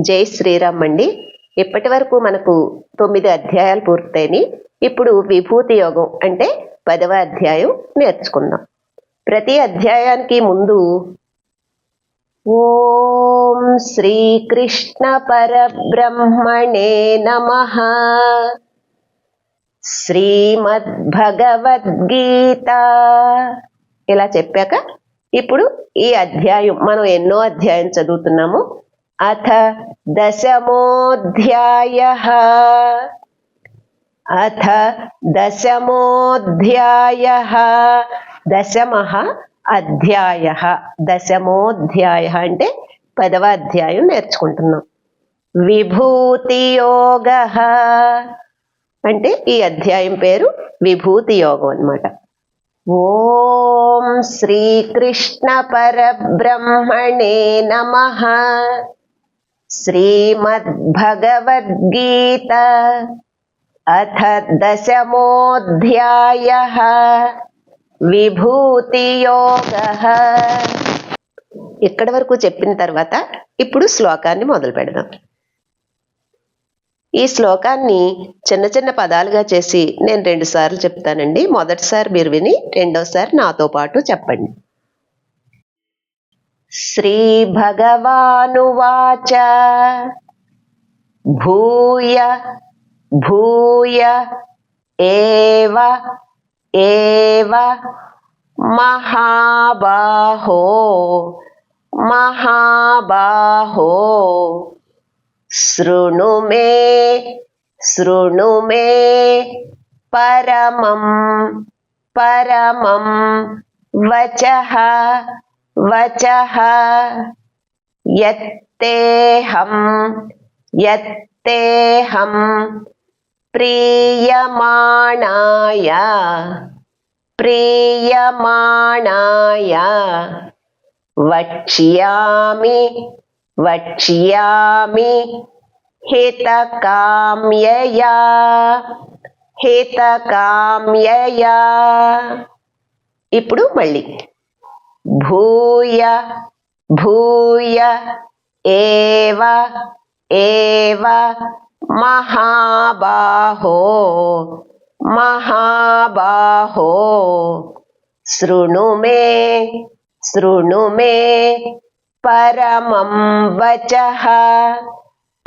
జై శ్రీరామ్ అండి. ఇప్పటి వరకు మనకు తొమ్మిది అధ్యాయాలు పూర్తయినాయి. ఇప్పుడు విభూతి యోగం అంటే పదవ అధ్యాయం నేర్చుకుందాం. ప్రతి అధ్యాయానికి ముందు ఓం శ్రీకృష్ణ పరబ్రహ్మణే నమ. శ్రీమద్భగవద్గీత. ఇలా చెప్పాక ఇప్పుడు ఈ అధ్యాయం మనం ఎన్నో అధ్యాయం చదువుతున్నాము. అథ దశమోధ్యాయ అథ దశమోధ్యాయ దశమ అధ్యాయ దశమోధ్యాయ అంటే పదవ అధ్యాయం నేర్చుకుంటున్నాం. విభూతి యోగ అంటే ఈ అధ్యాయం పేరు విభూతి యోగం అన్నమాట. ఓం శ్రీకృష్ణ పరబ్రహ్మణే నమ. శ్రీమద్భగవద్గీత అథ దశమోధ్యాయ విభూతియోగ ఇక్కడి వరకు చెప్పిన తర్వాత ఇప్పుడు శ్లోకాన్ని మొదలు పెడదాం. ఈ శ్లోకాన్ని చిన్న చిన్న పదాలుగా చేసి నేను రెండు సార్లు చెప్తానండి. మొదటిసారి మీరు విని రెండోసారి నాతో పాటు చెప్పండి. श्री भगवानुवाच भूय भूय, एव एव, महाबाहो महाबाहो। शृणु मे शृणु मे परमं परमं वचः। వచః యత్తేహం యత్తేహం ప్రీయమాణాయ ప్రీయమాణాయ వక్ష్యామి వక్ష్యామి హితకామ్యయా హితకామ్యయా ఇప్పుడు మళ్ళీ भूय भूय, एव एव, महाबाहो महाबाहो। शृणु मे शृणु मे परमं वचः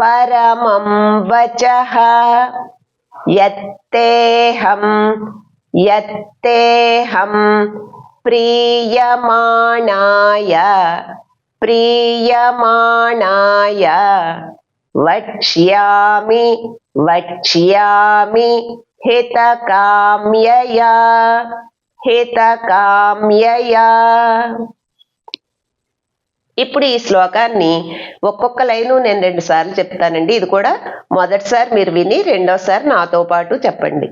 परमं वचः। यत्तेऽहं यत्तेऽहं ప్రీయమాణాయ ప్రీయమాణాయ వక్ష్యామి వక్ష్యామి హితకామ్యయా హితకామ్యయా. ఇప్పుడు ఈ శ్లోకాన్ని ఒక్కొక్క లైను నేను రెండు సార్లు చెప్తానండి. ఇది కూడా మొదటిసారి మీరు విని రెండోసారి నాతో పాటు చెప్పండి.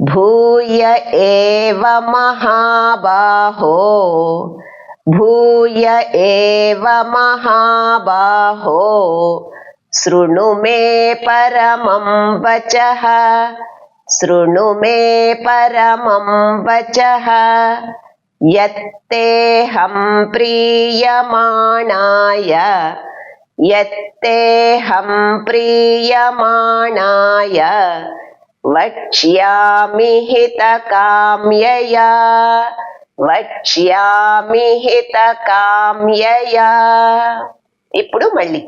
भूय एव महाबाहो। भूय एव महाबाहो। शृणु मे परमं वचः। शृणु मे परमं वचः। यत्तेऽहं प्रीयमाणाय। यत्तेऽहं प्रीयमाणाय। వక్ష్యామి హితకామ్యయా వక్ష్యామి హితకామ్యయా ఇప్పుడు మళ్ళీ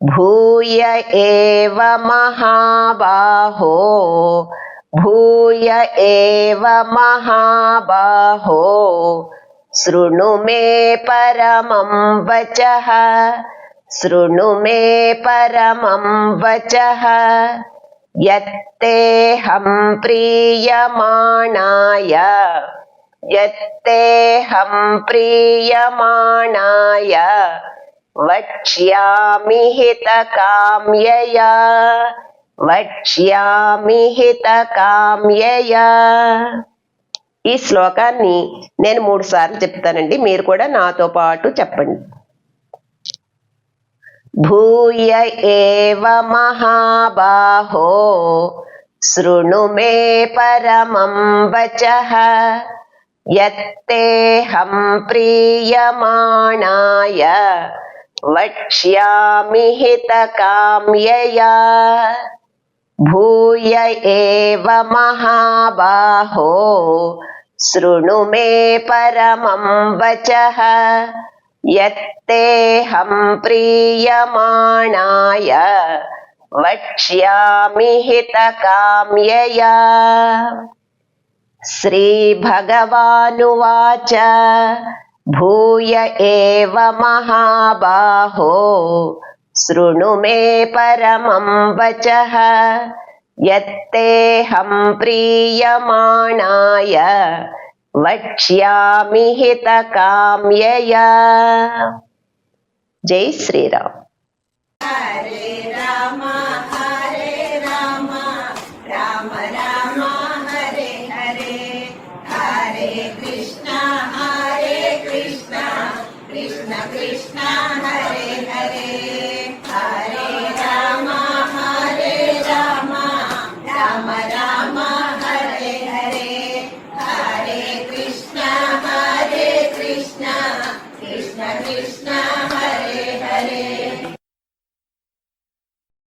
భూయ ఏవ మహాబాహో భూయ ఏవ మహాబాహో శృణు మే పరమం వచ శృణు మే పరమం వచ। యత్తేహం ప్రీయమాణాయ యత్తేహం ప్రీయమాణాయ వక్ష్యామి హితకామ్యయా వక్ష్యామి హితకామ్యయా ఈ శ్లోకాన్ని నేను మూడు సార్లు చెప్తానండి. మీరు కూడా నాతో పాటు చెప్పండి. भूय एव महाबाहो, शृणु मे परमं वचः। यत्तेऽहं प्रीयमाणाय, वक्ष्यामि हितकाम्यया। भूय एव महाबाहो, शृणु मे परमं वचः। यत्तेऽहं प्रीयमाणाय वक्ष्यामि हितकाम्यया। श्रीभगवानुवाच भूय एव महाबाहो शृणु मे परमं वचः। यत्तेऽहं प्रीयमाणाय वक्ष्यामि हित जय श्री राम हरे हरे हरे हरे हरे कृष्ण हरे कृष्ण कृष्ण कृष्ण हरे हरे